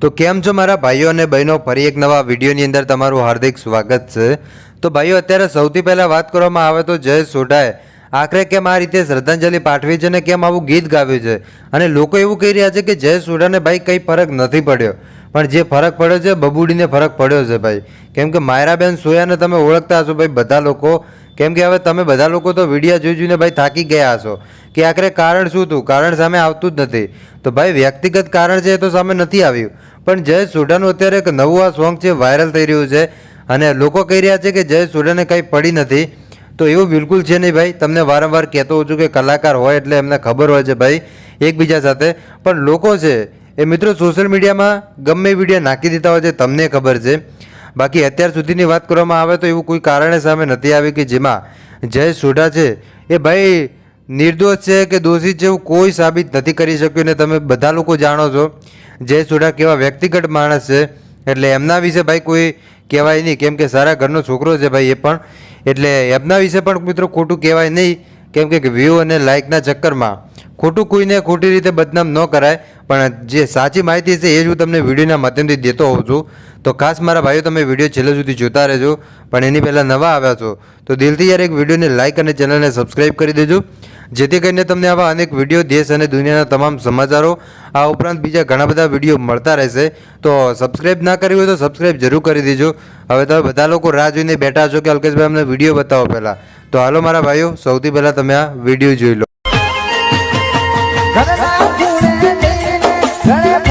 તો કેમ છો મારા ભાઈઓ અને બહેનો? ફરી એક નવા વિડીયોની અંદર તમારું હાર્દિક સ્વાગત છે. તો ભાઈઓ, અત્યારે સૌથી પહેલાં વાત કરવામાં આવે તો જય સોઢાએ આખરે કેમ આ રીતે શ્રદ્ધાંજલિ પાઠવી છે ને કેમ આવું ગીત ગાવ્યું છે? અને લોકો એવું કહી રહ્યા છે કે જય સોઢાને ભાઈ કંઈ ફરક નથી પડ્યો. પણ જે ફરક પડ્યો છે, બબુડીને ફરક પડ્યો છે ભાઈ. કેમ કે માયરાબેન સોયાને તમે ઓળખતા હશો ભાઈ બધા લોકો. કેમ કે હવે તમે બધા લોકો તો વિડીયા જોઈ જોઈને ભાઈ થાકી ગયા હશો. કે આખરે કારણ શું હતું? કારણ સામે આવતું જ નથી. તો ભાઈ વ્યક્તિગત કારણ છે એ તો સામે નથી આવ્યું. પણ જય સોઢાનું અત્યારે એક નવું આ સોંગ છે વાયરલ થઈ રહ્યું છે. અને લોકો કહી રહ્યા છે કે જય સોઢાને કંઈ પડી નથી. તો એવું બિલકુલ છે નહીં ભાઈ. તમને વારંવાર કહેતો હોઉં છું કે કલાકાર હોય એટલે એમને ખબર હોય છે ભાઈ, એકબીજા સાથે. પણ લોકો છે એ મિત્રો સોશિયલ મીડિયામાં ગમે વીડિયો નાખી દેતા હોય છે, તમને ખબર છે. બાકી અત્યાર સુધીની વાત કરવામાં આવે તો એવું કોઈ કારણે સામે નથી આવી કે જેમાં જય સોઢા છે. એ ભાઈ નિર્દોષ છે કે દોષિત છે એવું કોઈ સાબિત નથી કરી શક્યું ને તમે બધા લોકો જાણો છો. જય સોઢા કેવા વ્યક્તિગત માણસ છે. એટલે એમના વિશે ભાઈ કોઈ કહેવાય નહીં. કેમ કે સારા ઘરનો છોકરો છે ભાઈ એ પણ. એટલે એમના વિશે પણ મિત્રો ખોટું કહેવાય નહીં. કેમ કે વ્યૂ અને લાઇકના ચક્કરમાં ખોટું કોઈને ખોટી રીતે બદનામ ન કરાય, પણ જે સાચી માહિતી છે એ જ હું તમને વિડીયોના માધ્યમથી દેતો હોઉં છું. તો ખાસ મારા ભાઈઓ, તમે વીડિયો છેલ્લે સુધી જોતા રહેજો, પણ એની પહેલાં નવા આવ્યા છો, તો દિલથી યાર એક વિડીયોને લાઇક અને ચેનલને સબસ્ક્રાઇબ કરી દેજો, જેથી કરીને તમને આવા અનેક વીડિયો દેશ અને દુનિયાના તમામ સમાચારો, આ ઉપરાંત બીજા ઘણા બધા વીડિયો મળતા રહેશે. તો સબસ્ક્રાઇબ ના કરી હોય તો સબસ્ક્રાઇબ જરૂર કરી દેજો. હવે તમે બધા લોકો રાહ જોઈને બેઠા છો કે અલ્કેશભાઈ અમને વીડિયો બતાવો પહેલાં. તો હાલો મારા ભાઈઓ, સૌથી પહેલાં તમે આ વીડિયો જોઈ લો. Let it